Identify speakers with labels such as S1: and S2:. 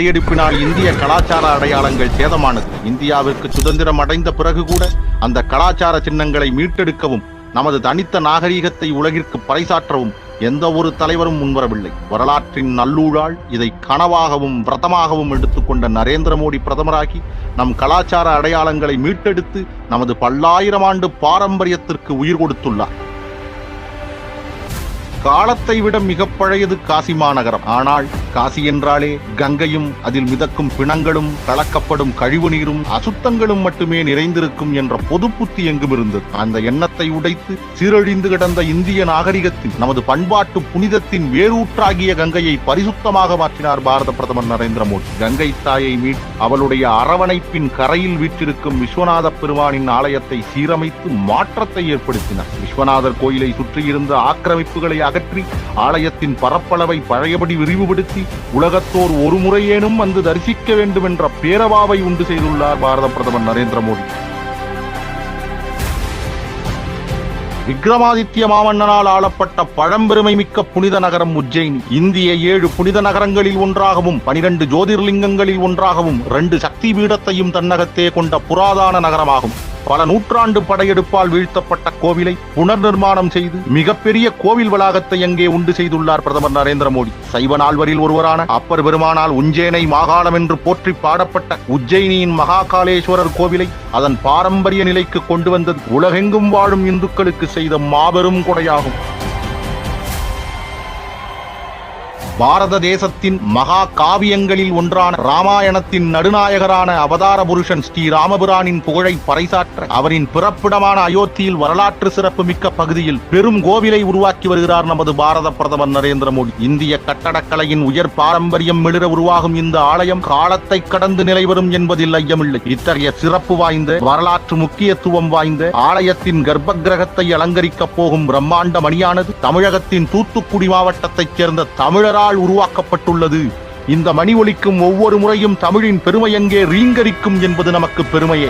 S1: படையெடுப்பினால் இந்திய கலாச்சார அடையாளங்கள் சேதமானது. இந்தியாவிற்கு சுதந்திரம் அடைந்த பிறகு கூட அந்த கலாச்சார சின்னங்களை மீட்டெடுக்கவும் நமது தனித்த நாகரீகத்தை உலகிற்கு பறைசாற்றவும் எந்த ஒரு தலைவரும் முன்வரவில்லை. வரலாற்றின் நல்லூழால் இதை கனவாகவும் விரதமாகவும் எடுத்துக்கொண்ட நரேந்திர மோடி பிரதமராகி நம் கலாச்சார அடையாளங்களை மீட்டெடுத்து நமது பல்லாயிரம் ஆண்டு பாரம்பரியத்திற்கு உயிர் கொடுத்துள்ளார். காலத்தை விட மிக பழையது காசி மாநகரம். ஆனால் காசி என்றாலே கங்கையும் அதில் மிதக்கும் பிணங்களும் கலக்கப்படும் கழிவு நீரும் அசுத்தங்களும் மட்டுமே நிறைந்திருக்கும் என்ற பொது புத்தி எங்கும் இருந்தது. அந்த எண்ணத்தை உடைத்து சீரழிந்து கிடந்த இந்திய நாகரிகத்தின் நமது பண்பாட்டு புனிதத்தின் வேரூற்றாகிய கங்கையை பரிசுத்தமாக மாற்றினார் பாரத பிரதமர் நரேந்திர மோடி. கங்கை தாயை மீட் அவளுடைய அரவணைப்பின் கரையில் வீற்றிருக்கும் விஸ்வநாத பெருமானின் ஆலயத்தை சீரமைத்து மாற்றத்தை ஏற்படுத்தினார். விஸ்வநாதர் கோயிலை சுற்றியிருந்த ஆக்கிரமிப்புகளை அகற்றி ஆலயத்தின் பரப்பளவை பழையபடி விரிவுபடுத்தி உலகத்தோர் ஒரு முறையேனும் வந்து தரிசிக்க வேண்டும் என்ற பேரவாவை உண்டு செய்துள்ளார் பாரத பிரதமர் நரேந்திர மோடி. விக்ரமாதித்ய மாமன்னனால் ஆளப்பட்ட பழம்பெருமை மிக்க புனித நகரம் உஜ்ஜயினி. இந்திய ஏழு புனித நகரங்களில் ஒன்றாகவும் பனிரெண்டு ஜோதிர்லிங்கங்களில் ஒன்றாகவும் ரெண்டு சக்தி பீடத்தையும் தன்னகத்தே கொண்ட புராதான நகரமாகும். பல நூற்றாண்டு படையெடுப்பால் வீழ்த்தப்பட்ட கோவிலை புனர் நிர்மாணம் செய்து மிகப்பெரிய கோவில் வளாகத்தை அங்கே உண்டு செய்துள்ளார் பிரதமர் நரேந்திர மோடி. சைவ நால்வரில் ஒருவரான அப்பர் பெருமானால் உஞ்சேனை மாகாணம் என்று போற்றி பாடப்பட்ட உஜ்ஜயினியின் மகாகாலேஸ்வரர் கோவிலை அதன் பாரம்பரிய நிலைக்கு கொண்டு வந்தது உலகெங்கும் வாழும் இந்துக்களுக்கு செய்த மாபெரும் கொடையாகும். பாரத தேசத்தின் மகா காவியங்களில் ஒன்றான ராமாயணத்தின் நடுநாயகரான அவதார புருஷன் ஸ்ரீ ராமபிரானின் புகழை பறைசாற்ற அவரின் பிறப்பிடமான அயோத்தியில் வரலாற்று சிறப்பு மிக்க பகுதியில் பெரும் கோவிலை உருவாக்கி வருகிறார் நமது பாரத பிரதமர் நரேந்திர மோடி. இந்திய கட்டடக்கலையின் உயர் பாரம்பரியம் மிளிர உருவாகும் இந்த ஆலயம் காலத்தை கடந்து நிலைவரும் என்பதில் ஐயமில்லை. இத்தகைய சிறப்பு வாய்ந்த வரலாற்று முக்கியத்துவம் வாய்ந்த ஆலயத்தின் கர்ப்ப கிரகத்தை அலங்கரிக்கப் போகும் பிரம்மாண்ட மணியானது தமிழகத்தின் தூத்துக்குடி மாவட்டத்தைச் சேர்ந்த தமிழரால் உருவாக்கப்பட்டுள்ளது. இந்த மணி ஒலிக்கும் ஒவ்வொரு முறையும் தமிழின் பெருமை எங்கே ரீங்கரிக்கும் என்பது நமக்கு பெருமையே.